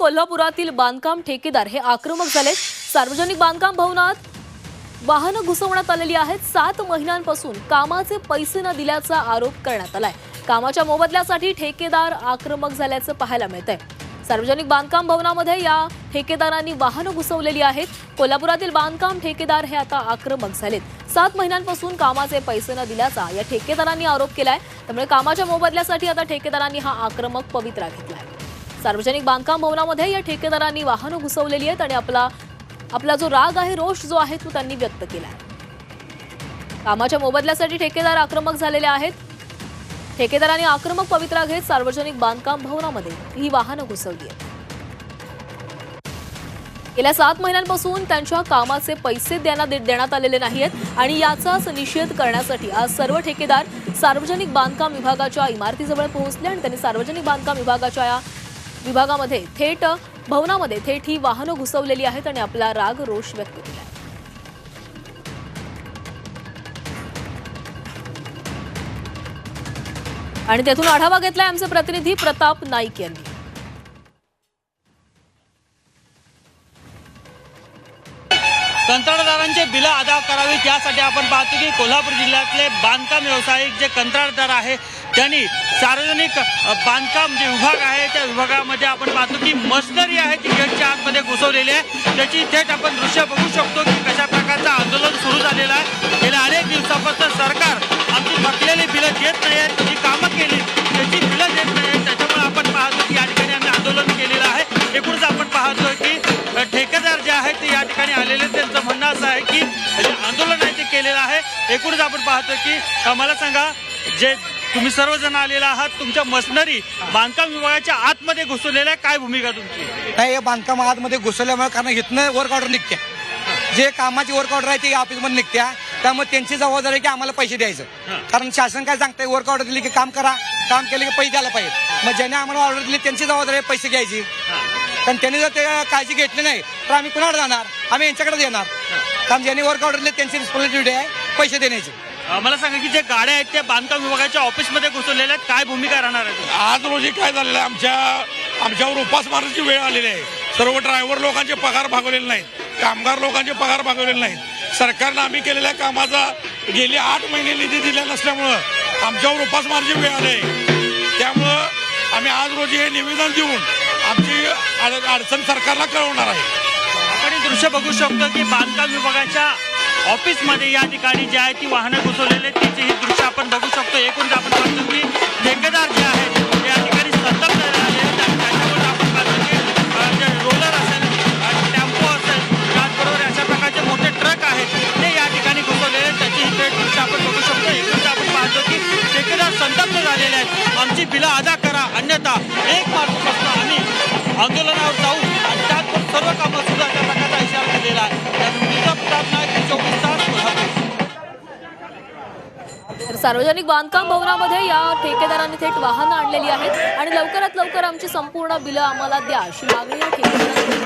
कोल्हापुरातील बांधकाम ठेकेदार हे आक्रमक झाले सार्वजनिक बांधकाम भवनात वाहनं घुसवण्यात आलेली आहेत. सात महिन्यांपासून कामाचे पैसे न दिल्याचा आरोप करण्यात आलाय. कामाच्या मोबदल्यासाठी ठेकेदार आक्रमक झाल्याचं पाहायला मिळतंय. सार्वजनिक बांधकाम भवनामध्ये या ठेकेदारांनी वाहनं घुसवलेली आहेत. कोल्हापुरातील बांधकाम ठेकेदार हे आता आक्रमक झालेत. सात महिन्यांपासून कामाचे पैसे न दिल्याचा या ठेकेदारांनी आरोप केलाय. त्यामुळे कामाच्या मोबदल्यासाठी आता ठेकेदारांनी हा आक्रमक पवित्रा घेतलाय. सार्वजनिक बांधकाम भवनामध्ये या ठेकेदारांनी वाहनं घुसवलेली आहेत आणि आपला आपला जो राग आहे रोष जो आहे तो त्यांनी व्यक्त केला आहे कामाच्या मोबदल्यासाठी ठेकेदार आक्रमक झालेले आहेत. ठेकेदारांनी आक्रमक पवित्रा घेत सार्वजनिक बांधकाम भवनामध्ये ही वाहनं घुसवली आहेत. गेल्या सात महिन्यांपासून त्यांच्या कामाचे पैसे देण्यात देण्यात आलेले आहेत आणि याचाच निषेध करण्यासाठी आज सर्व ठेकेदार सार्वजनिक बांधकाम विभागाच्या इमारतीजवळ पोहोचले आणि त्यांनी सार्वजनिक बांधकाम विभागाच्या या विभागामध्ये थेट भवनामध्ये थेट ही वाहनं घुसवलेली आहेत आणि आपला राग रोष व्यक्त केला आणि तेथून आढावा घेतलाय आमचे प्रतिनिधी प्रताप नाईक यांनी. कंत्राटदारांचे बिलं अदा करावीत यासाठी आपण पाहतो की कोल्हापूर जिल्ह्यातले बांधकाम व्यावसायिक जे कंत्राटदार आहे त्यांनी सार्वजनिक बांधकाम जे विभाग आहे त्या विभागामध्ये आपण पाहतो की मशनरी आहे ती गेटच्या आतमध्ये घुसवलेली आहे. त्याची थेट आपण दृश्य बघू शकतो की कशा प्रकारचं आंदोलन सुरू झालेलं आहे. गेल्या अनेक दिवसापासून सरकार आमची थकलेली बिलं देत नाही आहेत जी कामं केली. त्याची बिलं देत नाही आहेत त्याच्यामुळे आपण पाहतो की या ठिकाणी आम्ही आंदोलन केलेलं आहे. एकूणच आपण पाहतो की ठेकेदार जे आहेत ते या ठिकाणी आलेले त्यांचं म्हणणं असं आहे की आंदोलन आहे ते केलेलं आहे. एकूणच आपण पाहतो की अ, मला सांगा जे तुम्ही सर्वजण आलेला आहात तुमच्या मशिनरी बांधकाम विभागाच्या आतमध्ये घुसवलेल्या. काय भूमिका तुमची? नाही बांधकाम आतमध्ये घुसवल्यामुळे कारण इथनं वर्क ऑर्डर निघत्या. जे कामाची वर्क ऑर्डर आहे ते ऑफिसमध्ये निघत्या. त्यामुळे त्यांची जबाबदारी की आम्हाला पैसे द्यायचं. कारण शासन काय सांगतंय वर्क ऑर्डर दिली की काम करा काम केले की पैसे द्यायला पाहिजे. मग ज्याने आम्हाला ऑर्डर दिली त्यांची जबाबदारी पैसे घ्यायची. कारण त्यांनी जर ते काळजी घेतली नाही तर आम्ही कुणाकडे जाणार? आम्ही यांच्याकडे येणार कारण ज्यांनी वर्क ऑर्डर दिली त्यांची रिस्पॉन्सिबिलिटी आहे पैसे देण्याची. मला सांगा की जे गाड्या आहेत त्या बांधकाम विभागाच्या ऑफिसमध्ये घुसवलेल्या आहेत काय भूमिका राहणार आहे? आज रोजी काय झालेलं आहे? आमच्या आमच्यावर उपास मारण्याची वेळ आलेली आहे. सर्व ड्रायव्हर लोकांचे पगार भागवलेले नाहीत. कामगार लोकांचे पगार भागवलेले नाहीत. सरकारनं आम्ही केलेल्या कामाचा गेले आठ महिने निधी दिला नसल्यामुळं आमच्यावर उपास मारण्याची वेळ आली आहे. त्यामुळं आम्ही आज रोजी हे निवेदन देऊन आमची अड- अडचण सरकारला कळवणार आहे. आपण हे दृश्य बघू शकतो की बांधकाम विभागाच्या ऑफिसमध्ये या ठिकाणी जे आहे ती वाहनं घुसवलेली आहेत. हे दृश्य आपण बघू शकतो. एकूण आपण पाहतो की ठेकेदार जे आहेत ते या ठिकाणी सतत झालेले आहेत. आपण पाहतो की जे रोलर असेल टेम्पो असेल त्याचबरोबर अशा प्रकारचे मोठे ट्रक आहेत ते या ठिकाणी घुसवलेले आहेत. त्याची दृश्य आपण बघू शकतो. एकूण आपण पाहतो की ठेकेदार संतप्त झालेले आहेत. आमची बिलं अदा करा. अन्यथा एक मार्चपासून आम्ही आंदोलनावर जाऊ आणि त्यात सर्व कामं तर सार्वजनिक बांधकाम भवनामध्ये या ठेकेदारांनी थेट वाहनं आणलेली आहेत आणि लवकरात लवकर आमची संपूर्ण बिलं आम्हाला द्या अशी मागणी या ठेकेदारांनी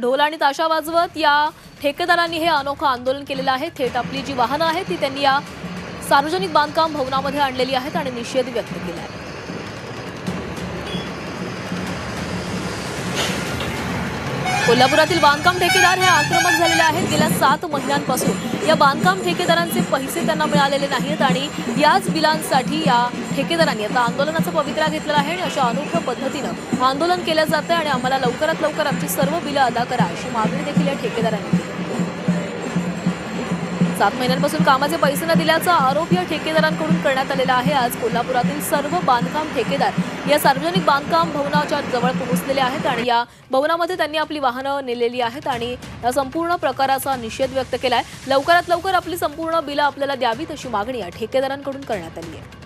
ढोल आणि ताशा वाजवत या ठेकेदारांनी हे अनोखं आंदोलन केलेलं आहे. थेट आपली जी वाहनं आहेत ती त्यांनी या सार्वजनिक बांधकाम भवनामध्ये आणलेली आहेत आणि निषेध व्यक्त केला आहे. कोल्हापुरातील बांधकाम ठेकेदार हे आक्रमक झालेले आहेत. गेल्या सात महिन्यांपासून या बांधकाम ठेकेदारांचे पैसे त्यांना मिळालेले नाहीत आणि याच बिलांसाठी या ठेकेदारांनी आता आंदोलनाचा पवित्रा घेतलेला आहे आणि अशा अनोख्या पद्धतीनं आंदोलन केलं जातं आणि आम्हाला लवकरात लवकर आमची सर्व बिलं अदा करा अशी मागणी देखील या ठेकेदारांनी केली. सात महिन्यांपासून कामाचे पैसे न दिल्याचा आरोप या ठेकेदारांकडून करण्यात आलेला आहे. आज कोल्हापुरातील सर्व बांधकाम ठेकेदार या सार्वजनिक बांधकाम भवनाच्या जवळ पोहोचलेले आहेत आणि या भवनामध्ये त्यांनी आपली वाहनं नेलेली आहेत आणि या संपूर्ण प्रकाराचा निषेध व्यक्त केला आहे लवकरात लवकर आपली संपूर्ण बिलं आपल्याला द्यावीत अशी मागणी या ठेकेदारांकडून करण्यात आली आहे.